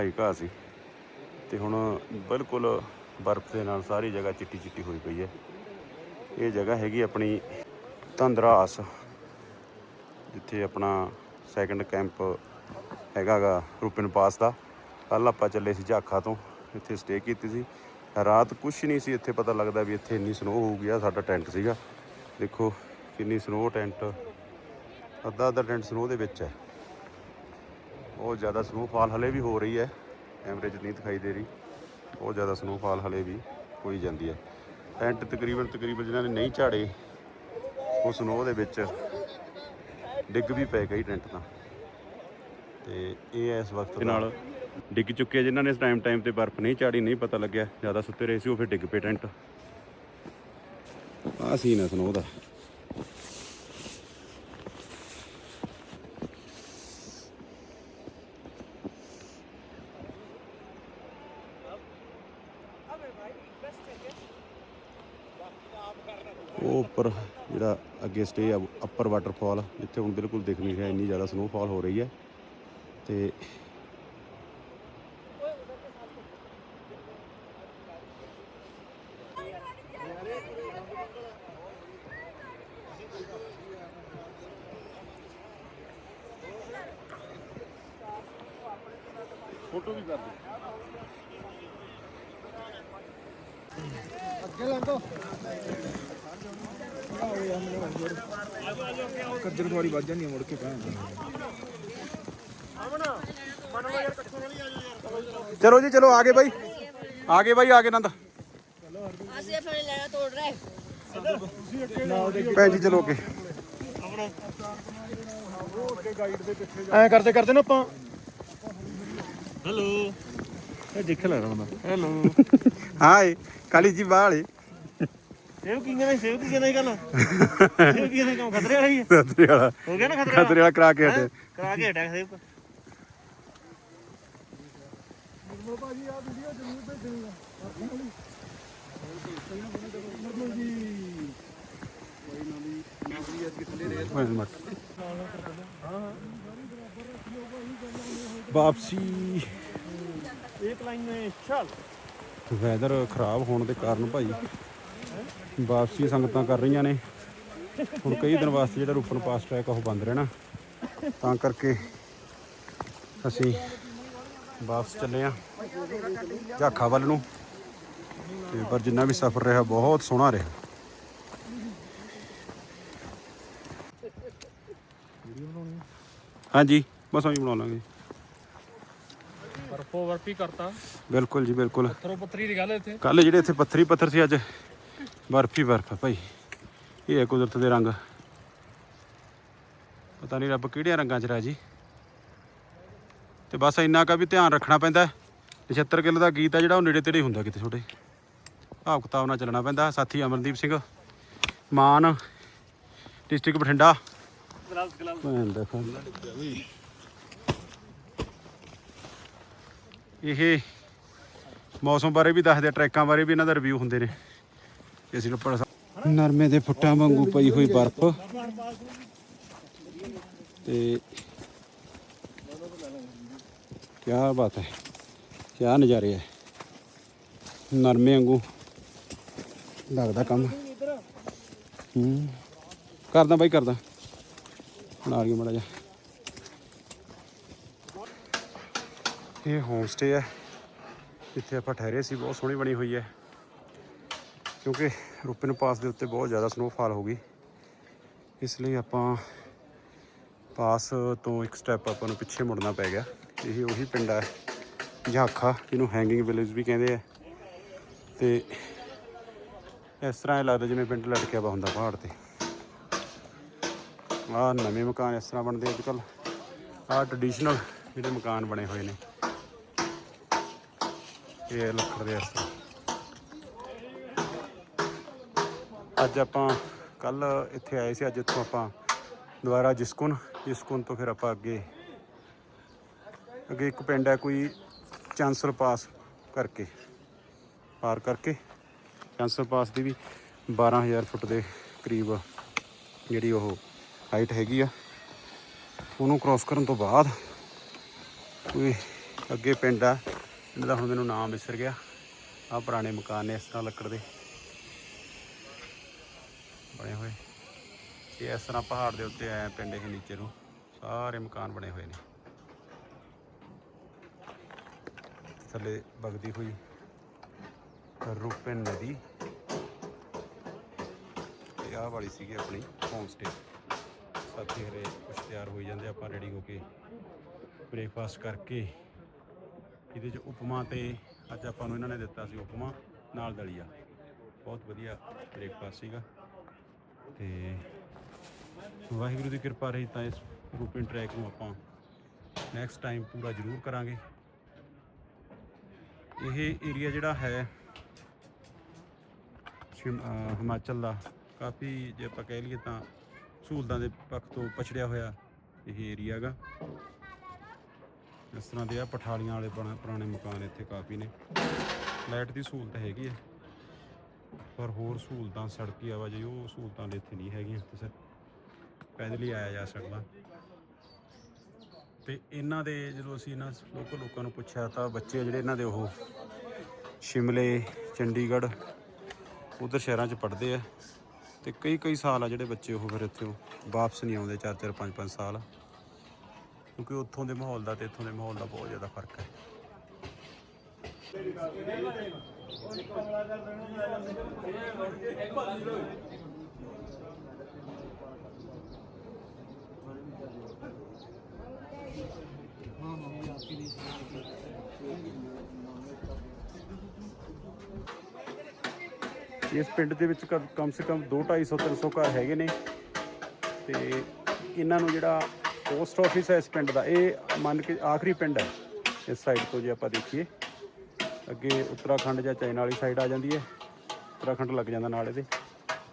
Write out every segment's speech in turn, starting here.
ਘਾਹ ਘਾਹ ਸੀ। ਤੇ ਹੁਣ ਬਿਲਕੁਲ ਬਰਫ਼ ਦੇ ਨਾਲ ਸਾਰੀ ਜਗ੍ਹਾ ਚਿੱਟੀ ਚਿੱਟੀ ਹੋਈ ਪਈ ਹੈ। ਇਹ ਜਗ੍ਹਾ ਹੈਗੀ ਆਪਣੀ ਧੰਦਰਾਸ, ਜਿੱਥੇ ਆਪਣਾ ਸੈਕੰਡ ਕੈਂਪ ਹੈਗਾਗਾ ਰੂਪਨ ਪਾਸ ਦਾ। ਕੱਲ ਆਪਾਂ ਚੱਲੇ ਸੀ ਝਾਖਾ ਤੋਂ, ਇੱਥੇ ਸਟੇ ਕੀਤੀ ਸੀ। ਰਾਤ ਕੁਛ ਨਹੀਂ ਸੀ, ਇੱਥੇ ਪਤਾ ਲੱਗਦਾ ਵੀ ਇੱਥੇ ਇੰਨੀ ਸਨੋ ਹੋਊਗੀ ਆ, ਸਾਡਾ ਟੈਂਟ ਸੀਗਾ। ਦੇਖੋ ਕਿੰਨੀ ਸਨੋ ਟੈਂਟ ਅੱਧਾ ਅੱਧਾ ਟੈਂਟ ਸਨੋ ਦੇ ਵਿੱਚ ਹੈ। ਬਹੁਤ ਜ਼ਿਆਦਾ ਸਨੋਫਾਲ ਹਲੇ ਵੀ ਹੋ ਰਹੀ ਹੈ। ਐਵਰੇਜ ਨਹੀਂ ਦਿਖਾਈ ਦੇ ਰਹੀ। ਬਹੁਤ ਜ਼ਿਆਦਾ ਸਨੋਫਾਲ ਹਲੇ ਵੀ ਹੋਈ ਜਾਂਦੀ ਹੈ। ਟੈਂਟ ਤਕਰੀਬਨ ਤਕਰੀਬਨ ਜਿਨ੍ਹਾਂ ਨੇ ਨਹੀਂ ਝਾੜੇ ਉਹ ਸਨੋ ਦੇ ਵਿੱਚ ਡਿੱਗ ਵੀ ਪੈ ਗਈ ਟੈਂਟ ਤਾਂ। ਤੇ ਇਹ ਇਸ ਵਕਤ ਦੇ। ਨਾਲ ਡਿੱਗ ਚੁੱਕੇ ਆ ਜਿਨ੍ਹਾਂ ਨੇ ਟਾਈਮ ਟਾਈਮ ਤੇ ਬਰਫ਼ ਨਹੀਂ ਝਾੜੀ ਨਹੀਂ ਪਤਾ ਲੱਗਿਆ। ਜ਼ਿਆਦਾ ਸੁੱਤੇ ਰਹੇ ਸੀ ਉਹ ਫਿਰ ਡਿੱਗ ਪਏ ਟੈਂਟ ਆਹ ਸੀਨ ਹੈ ਸਨੋ ਦਾ ਉਹ ਉੱਪਰ ਜਿਹੜਾ ਅੱਗੇ ਸਟੇ ਆ ਅੱਪਰ ਵਾਟਰਫਾਲ ਜਿੱਥੇ ਹੁਣ ਬਿਲਕੁਲ ਦਿਖ ਨਹੀਂ ਰਿਹਾ, ਇੰਨੀ ਜ਼ਿਆਦਾ ਸਨੋਫਾਲ ਹੋ ਰਹੀ ਹੈ। ਤੇ ਫੋਟੋ ਵੀ ਕਰ ਦੇ ਕੱਦਰ ਵਾਲੀ ਵੱਜ ਜਾਂਦੀ ਆ ਮੁੜ ਕੇ ਭੈਣ ਚਲੋ ਜੀ ਚਲੋ ਆਗੇ ਬਾਈ। ਆਗੇ ਬਾਈ ਆਗੇ ਨੰਦ। ਅਸੀਂ ਆਪਣੇ ਲੈਣਾ ਤੋੜ ਰਹੇ। ਭੈਣ ਜੀ ਚਲੋ ਅੱਗੇ ਐ ਕਰਦੇ ਕਰਦੇ ਨਾ ਆਪਾਂ। ਹੈਲੋ ਇਹ ਦੇਖ ਲੈਣਾ ਹੁੰਦਾ ਹੈਲੋ ਹਾਂ ਏ ਕਾਲੀ ਜੀ ਬਾਲ ਏ। ਸੇਵ ਕੀ ਕਹਿੰਦਾ ਸੇਵ ਕੀ ਕਹਿੰਦਾ ਇਹ ਗੱਲ ਸੇਵ ਕੀ ਕਹਿੰਦਾ ਕੰਮ ਖਤਰੇ ਵਾਲਾ ਹੀ ਹੈ ਖਤਰੇ ਵਾਲਾ। ਹੋ ਗਿਆ ਨਾ ਖਤਰੇ ਵਾਲਾ? ਖਤਰੇ ਵਾਲਾ ਕਰਾ ਕੇ ਹਟੇ। ਕਰਾ ਕੇ ਹਟਿਆ ਸੇਵ। ਨਿਰਮਲ ਭਾਜੀ ਆ ਵੀਡੀਓ ਜ਼ਰੂਰ ਭੇਜਣਾ ਨਿਰਮਲ ਜੀ ਕੋਈ ਨਾ ਵੀ ਨੌਕਰੀ ਅੱਜ ਕਿੱਥੇ ਰਹੇ ਹਾਂ ਵਾਪਸੀ। ਇੱਕ ਲਾਈਨ ਵਿੱਚ ਚੱਲ ਵੈਦਰ ਖਰਾਬ ਹੋਣ ਦੇ ਕਾਰਨ ਭਾਈ ਵਾਪਸੀ ਸੰਗਤਾਂ ਕਰ ਰਹੀਆਂ ਨੇ। ਹੁਣ ਕਈ ਦਿਨ ਵਾਸਤੇ ਜਿਹੜਾ ਰੂਪਨ ਪਾਸ ਟਰੈਕ ਉਹ ਬੰਦ ਰਹਿਣਾ। ਤਾਂ ਕਰਕੇ ਅਸੀਂ ਵਾਪਸ ਚੱਲੇ ਆ ਝਾਖਾ ਵੱਲ ਨੂੰ। ਤੇ ਪਰ ਜਿੰਨਾ ਵੀ ਸਫ਼ਰ ਰਿਹਾ, ਬਹੁਤ ਸੋਹਣਾ ਰਿਹਾ। ਹਾਂਜੀ, ਬਸ ਅਸੀਂ ਬਣਾ ਲਾਂਗੇ। ਕਰਤਾ। ਬਿਲਕੁਲ ਜੀ ਬਿਲਕੁਲ। ਪੱਥਰੋ ਪੱਥਰੀ ਦੀ ਗੱਲ ਇੱਥੇ। ਕੱਲ ਜਿਹੜੇ ਇੱਥੇ ਪੱਥਰੀ ਪੱਥਰ ਸੀ ਅੱਜ ਬਰਫੀ ਬਰਫ ਭਾਈ। ਇਹ ਹੈ ਕੁਦਰਤ ਦੇ ਰੰਗ। ਪਤਾ ਨਹੀਂ ਰੱਬ ਕਿਹੜਿਆਂ ਰੰਗਾਂ 'ਚ ਰਾਜੀ। ਤੇ ਬਸ ਇੰਨਾ ਕਾ ਵੀ ਧਿਆਨ ਰੱਖਣਾ ਪੈਂਦਾ 76 ਕਿਲੋ ਦਾ ਗੀਤ ਆ ਜਿਹੜਾ ਉਹ ਨੇੜੇ ਤੇੜੇ ਹੀ ਹੁੰਦਾ ਕਿਤੇ ਛੋਟੇ। ਹਿਸਾਬ ਕਿਤਾਬ ਨਾਲ ਚੱਲਣਾ ਪੈਂਦਾ। ਸਾਥੀ Amardeep Singh Mann district Bathinda. Glass glass ਦਾ ਇਹ ਮੌਸਮ ਬਾਰੇ ਵੀ ਦੱਸਦੇ ਟਰੈਕਾਂ ਬਾਰੇ ਵੀ ਇਹਨਾਂ ਦਾ ਰਿਵਿਊ ਹੁੰਦੇ ਨੇ। ਅਸੀਂ ਰੋਪੜ ਨਰਮੇ ਦੇ ਫੁੱਟਾਂ ਵਾਂਗੂ ਪਈ ਹੋਈ ਬਰਫ਼। ਤੇ ਕੀ ਬਾਤ ਹੈ ਕੀ ਨਜ਼ਾਰੇ ਹੈ। ਨਰਮੇ ਵਾਂਗੂ ਲੱਗਦਾ ਕੰਮ। ਹੂੰ, ਕਰਦਾ ਬਾਈ, ਕਰਦਾ। ਬਣਾ ਲਈਏ ਮੜਾ ਜਾ ਇਹ ਹੋਮ ਸਟੇ ਹੈ। ਜਿੱਥੇ ਆਪਾਂ ਠਹਿਰੇ ਸੀ, ਬਹੁਤ ਸੋਹਣੀ ਬਣੀ ਹੋਈ ਹੈ। ਕਿਉਂਕਿ ਰੂਪਨ ਪਾਸ ਦੇ ਉੱਤੇ ਬਹੁਤ ਜ਼ਿਆਦਾ ਸਨੋਫਾਲ ਹੋ ਗਈ। ਇਸ ਲਈ ਆਪਾਂ ਪਾਸ ਤੋਂ ਇੱਕ ਸਟੈਪ ਆਪਾਂ ਨੂੰ ਪਿੱਛੇ ਮੁੜਨਾ ਪੈ ਗਿਆ। ਇਹ ਉਹੀ ਪਿੰਡ ਹੈ, ਝਾਖਾ ਜਿਹਨੂੰ ਹੈਂਗਿੰਗ ਵਿਲੇਜ ਵੀ ਕਹਿੰਦੇ ਆ। ਤੇ ਇਸ ਤਰ੍ਹਾਂ ਇਹ ਲੱਗਦਾ ਜਿਵੇਂ ਪਿੰਡ ਲਟਕਿਆ ਵਾ ਹੁੰਦਾ ਪਹਾੜ ਤੇ। ਆਹ ਨਵੇਂ ਮਕਾਨ ਇਸ ਤਰ੍ਹਾਂ ਬਣਦੇ ਅੱਜ ਕੱਲ ਆਹ ਟ੍ਰੈਡੀਸ਼ਨਲ ਜਿਹੜੇ ਮਕਾਨ ਬਣੇ ਹੋਏ ਨੇ। ਇਹ ਲੱਕੜ ਦੇ ਇਸ ਅੱਜ ਆਪਾਂ ਕੱਲ ਇੱਥੇ ਆਏ ਸੀ, ਅੱਜ ਇੱਥੋਂ ਆਪਾਂ ਦੁਬਾਰਾ ਜਿਸਕੁਨ। ਜਿਸਕੁਨ ਤੋਂ ਫਿਰ ਆਪਾਂ ਅੱਗੇ ਅੱਗੇ ਇੱਕ ਪਿੰਡ ਹੈ ਕੋਈ ਚਾਂਸਲ ਪਾਸ ਕਰਕੇ, ਪਾਰ ਕਰਕੇ। ਚਾਂਸਲ ਪਾਸ ਦੀ ਵੀ 12000 ਫੁੱਟ ਦੇ ਕਰੀਬ ਜਿਹੜੀ ਉਹ ਹਾਈਟ ਹੈਗੀ ਆ। ਉਹਨੂੰ ਕ੍ਰਾਸ ਕਰਨ ਤੋਂ ਬਾਅਦ ਕੋਈ ਅੱਗੇ ਪਿੰਡ ਆ। ਇਹਨਾਂ ਦਾ ਹੁਣ ਮੈਨੂੰ ਨਾਮ ਵਿਸਰ ਗਿਆ। ਆ ਪੁਰਾਣੇ ਮਕਾਨ ਨੇ ਇਸ ਤਰ੍ਹਾਂ ਲੱਕੜ ਦੇ। ਬਣੇ ਹੋਏ। ਇਹ ਇਸ ਤਰ੍ਹਾਂ ਪਹਾੜ ਦੇ ਉੱਤੇ ਆਇਆ ਪਿੰਡ ਇਹ ਨੀਚੇ ਨੂੰ। ਸਾਰੇ ਮਕਾਨ ਬਣੇ ਹੋਏ ਨੇ। ਥੱਲੇ ਵਗਦੀ ਹੋਈ ਰੂਪਨ ਨਦੀ। ਤੇ ਆਹ ਵਾਲੀ ਸੀਗੀ ਆਪਣੀ ਹੋਮ ਸਟੇ ਸਾਥੀ ਹਰੇ ਕੁਛ ਤਿਆਰ ਹੋਈ ਜਾਂਦੇ ਆਪਾਂ ਰੈਡੀ ਹੋ ਕੇ ਬ੍ਰੇਕਫਾਸਟ ਕਰਕੇ ਇਹਦੇ ਚ ਉਪਮਾ ਤੇ ਅੱਜ ਆਪਾਂ ਨੂੰ ਇਹਨਾਂ ਨੇ ਦਿੱਤਾ ਸੀ ਉਪਮਾ, ਨਾਲ ਦਲੀਆ। ਬਹੁਤ ਵਧੀਆ ਬ੍ਰੇਕਫਾਸਟ ਸੀਗਾ। ਤੇ ਵਾਹਿਗੁਰੂ ਦੀ ਕਿਰਪਾ ਰਹੀ ਤਾਂ ਇਸ ਰੂਪਿੰਗ ਟਰੈਕ ਨੂੰ ਆਪਾਂ ਨੈਕਸਟ ਟਾਈਮ ਪੂਰਾ ਜ਼ਰੂਰ ਕਰਾਂਗੇ। ਇਹ ਏਰੀਆ ਜਿਹੜਾ ਹੈ, ਸ਼ਿਮ- ਹਿਮਾਚਲ ਦਾ, ਕਾਫੀ ਜੇ ਆਪਾਂ ਕਹਿ ਲਈਏ ਤਾਂ ਸਹੂਲਤਾਂ ਦੇ ਪੱਖ ਤੋਂ ਪਛੜਿਆ ਹੋਇਆ ਇਹ ਏਰੀਆ ਹੈਗਾ। ਇਸ ਤਰ੍ਹਾਂ ਦੇ ਆ ਪਠਾਲੀਆਂ ਵਾਲੇ ਬਣਾ- ਪੁਰਾਣੇ ਮਕਾਨ ਇੱਥੇ ਕਾਫੀ ਨੇ। ਲਾਈਟ ਦੀ ਸਹੂਲਤ ਹੈਗੀ ਹੈ ਪਰ ਹੋਰ ਸਹੂਲਤਾਂ, ਸੜਕੀ ਆਵਾਜਾਈ, ਉਹ ਸਹੂਲਤਾਂ ਦੇ ਇੱਥੇ ਨਹੀਂ ਹੈਗੀਆਂ। ਤੇ ਸਿਰ, ਪੈਦਲ ਹੀ ਆਇਆ ਜਾ ਸਕਦਾ। ਤੇ ਇਹਨਾਂ ਦੇ ਜਦੋਂ ਅਸੀਂ ਇਹਨਾਂ ਲੋਕਲ ਲੋਕਾਂ ਨੂੰ ਪੁੱਛਿਆ ਤਾਂ ਬੱਚੇ ਜਿਹੜੇ ਇਹਨਾਂ ਦੇ ਉਹ ਸ਼ਿਮਲੇ, ਚੰਡੀਗੜ੍ਹ, ਉਧਰ ਸ਼ਹਿਰਾਂ 'ਚ ਪੜ੍ਹਦੇ ਆ। ਤੇ ਕਈ ਕਈ ਸਾਲ ਆ ਜਿਹੜੇ ਬੱਚੇ ਉਹ ਫਿਰ ਇੱਥੇ ਵਾਪਸ ਨਹੀਂ ਆਉਂਦੇ 4 4 5 5 ਸਾਲ। ਕਿਉਂਕਿ ਉੱਥੋਂ ਦੇ ਮਾਹੌਲ ਦਾ ਤੇ ਇੱਥੋਂ ਦੇ ਮਾਹੌਲ ਦਾ ਬਹੁਤ ਜ਼ਿਆਦਾ ਫ਼ਰਕ ਹੈ। ਇਸ ਪਿੰਡ ਦੇ ਵਿੱਚ ਕਮ ਕਮ ਸੇ ਕਮ 2 250 300 ਘਰ ਹੈਗੇ ਨੇ ਤੇ ਇਹਨਾਂ ਨੂੰ ਜਿਹੜਾ ਪੋਸਟ ਆਫਿਸ ਹੈ ਇਸ ਪਿੰਡ ਦਾ। ਇਹ ਮੰਨ ਕੇ ਆਖਰੀ ਪਿੰਡ ਹੈ ਇਸ ਸਾਈਡ ਤੋਂ ਜੇ ਆਪਾਂ ਦੇਖੀਏ। ਅੱਗੇ ਉੱਤਰਾਖੰਡ ਜਾਂ ਚਾਈਨਾ ਵਾਲੀ ਸਾਈਡ ਆ ਜਾਂਦੀ ਹੈ। ਉੱਤਰਾਖੰਡ ਲੱਗ ਜਾਂਦਾ ਨਾਲ ਇਹਦੇ।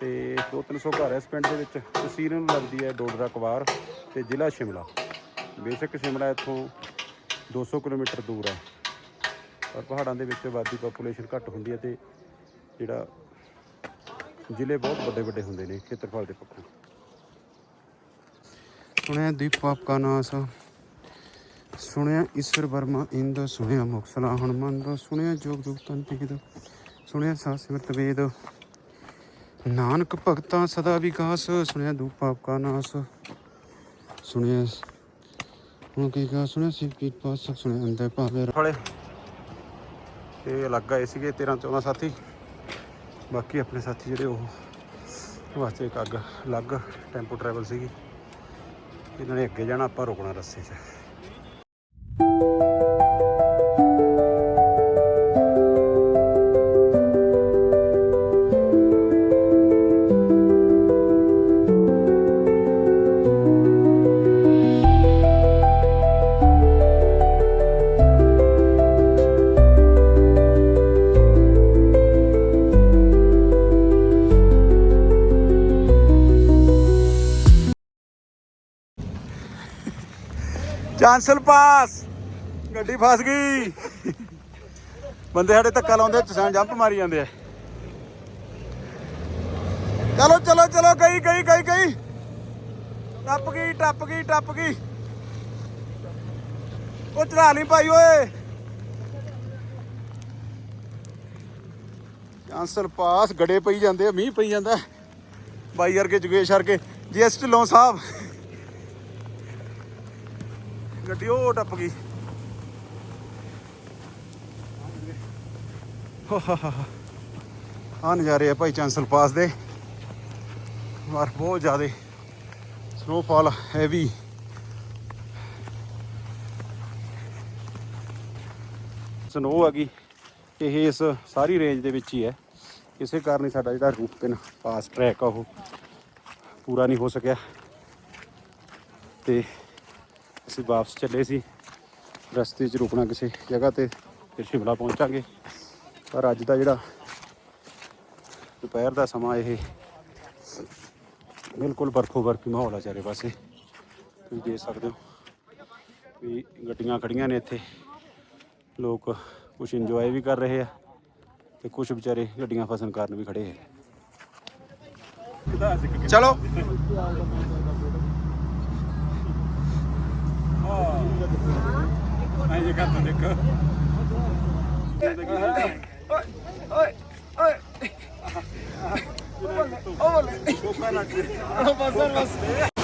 ਤੇ 2-300 ਘਰ ਹੈ ਇਸ ਪਿੰਡ ਦੇ ਵਿੱਚ। ਤਸੀਰ ਨੂੰ ਲੱਗਦੀ ਹੈ ਡੋਡਰਾ ਕਵਾਰ ਤੇ ਜ਼ਿਲ੍ਹਾ ਸ਼ਿਮਲਾ। ਬੇਸਿਕ ਸ਼ਿਮਲਾ ਇੱਥੋਂ 200 ਕਿਲੋਮੀਟਰ ਦੂਰ ਹੈ। ਪਰ ਪਹਾੜਾਂ ਦੇ ਵਿੱਚ ਆਬਾਦੀ ਪੋਪੂਲੇਸ਼ਨ ਘੱਟ ਹੁੰਦੀ ਹੈ ਤੇ ਜਿਹੜਾ ਜ਼ਿਲ੍ਹੇ ਬਹੁਤ ਵੱਡੇ ਵੱਡੇ ਹੁੰਦੇ ਨੇ ਖੇਤਰਫਲ ਦੇ ਪੱਖੋਂ। ਸੁਣਿਆ ਦੀਪਾਪ ਕਾ ਨਾਸ, ਸੁਣਿਆ ਈਸ਼ਵਰ ਵਰਮਾ ਇੰਦ, ਸੁਣਿਆ ਮੁਕਸਲਾ ਹਨੂੰਮੰਦ, ਸੁਣਿਆ ਜੋਗ ਜੁਗ ਤਨ ਟਿਕਦ ਸੁਣਿਆ ਸਾਸਿਮਰਤ ਵੇਦ। ਨਾਨਕ ਭਗਤਾਂ ਸਦਾ ਵਿਕਾਸ, ਸੁਣਿਆ ਦੂਪਾਪ ਕਾ ਨਾਸ, ਸੁਣਿਆ ਹੁਣ ਕੀ ਕਹਾ, ਸੁਣਿਆ ਸੀ ਕੀ ਪਾਸ ਸੁਣਿਆ ਅੰਦਰ ਭਾਵੇ ਫਲੇ ਇਹ ਅਲੱਗ ਆਏ ਸੀਗੇ 13 14 ਸਾਥੀ। ਬਾਕੀ ਆਪਣੇ ਸਾਥੀ ਜਿਹੜੇ ਉਹ ਵਾਸਤੇ ਇੱਕ ਅੱਗ, ਅਲੱਗ ਟੈਂਪੋ ਟਰੈਵਲ ਸੀਗੀ। ਇਹਨਾਂ ਨੇ ਅੱਗੇ ਜਾਣਾ ਆਪਾਂ ਰੁਕਣਾ ਰਸਤੇ 'ਚ। ਚਾਂਸਲ ਪਾਸ ਗੱਡੀ ਫਸ ਗਈ। ਬੰਦੇ ਸਾਡੇ ਧੱਕਾ ਲਾਉਂਦੇ ਤੁਸੀਂ ਜੰਪ ਮਾਰੀ ਜਾਂਦੇ ਆ। ਚਲੋ ਚਲੋ ਚਲੋ, ਗਈ ਗਈ ਗਈ ਗਈ। ਟੱਪ ਗਈ ਟੱਪ ਗਈ ਟੱਪ ਗਈ। ਉਹ ਚੜਾ ਨਹੀਂ ਭਾਈ ਓਏ। ਚਾਂਸਲ ਪਾਸ ਗੜੇ ਪਈ ਜਾਂਦੇ ਆ, ਮੀਂਹ ਪਈ ਜਾਂਦਾ। ਬਾਈ ਵਰਗੇ ਜੁਗੇਸ਼ ਵਰਗੇ ਜੀਐਸਟੀ ਲੋਂ ਸਾਹਿਬ। ਗੱਡੀ, ਉਹ ਟੱਪ ਗਈ। ਆ ਨਜ਼ਾਰੇ ਆ ਭਾਈ ਚਾਂਸਲ ਪਾਸ ਦੇ। ਮਾਰ ਬਹੁਤ ਜ਼ਿਆਦੇ। ਸਨੋਫਾਲ ਹੈਵੀ ਸਨੋ ਆ ਗਈ। ਇਹ ਇਸ ਸਾਰੀ ਰੇਂਜ ਦੇ ਵਿੱਚ ਹੀ ਹੈ। ਇਸੇ ਕਾਰਨ ਹੀ ਸਾਡਾ ਜਿਹੜਾ ਰੂਪਨ ਪਾਸ ਟਰੈਕ ਆ ਉਹ ਪੂਰਾ ਨਹੀਂ ਹੋ ਸਕਿਆ। ਤੇ ਅਸੀਂ ਵਾਪਸ ਚੱਲੇ ਸੀ। ਰਸਤੇ 'ਚ ਰੁਕਣਾ ਕਿਸੇ ਜਗ੍ਹਾ ਤੇ ਫਿਰ ਸ਼ਿਮਲਾ ਪਹੁੰਚਾਂਗੇ। ਪਰ ਅੱਜ ਦਾ ਜਿਹੜਾ ਦੁਪਹਿਰ ਦਾ ਸਮਾਂ ਇਹ ਬਿਲਕੁਲ ਬਰਫੋ ਬਰਫੀ ਮਾਹੌਲ ਆ ਚਾਰੇ ਪਾਸੇ। ਤੁਸੀਂ ਦੇਖ ਸਕਦੇ ਹੋ ਵੀ ਗੱਡੀਆਂ ਖੜੀਆਂ ਨੇ ਇੱਥੇ। ਲੋਕ ਕੁਝ ਇੰਜੋਏ ਵੀ ਕਰ ਰਹੇ ਆ ਤੇ ਕੁਝ ਵਿਚਾਰੇ ਗੱਡੀਆਂ ਫਸਣ ਕਾਰਨ ਵੀ ਖੜੇ ਆ। ਚਲੋ। ਐਂ ਜੇ ਕਰਦੇ ਦੇਖੋ ਓਏ ਓਏ ਓਏ ਓਏ ਕੋਕਾ ਲੱਗ ਬਸ ਬਸ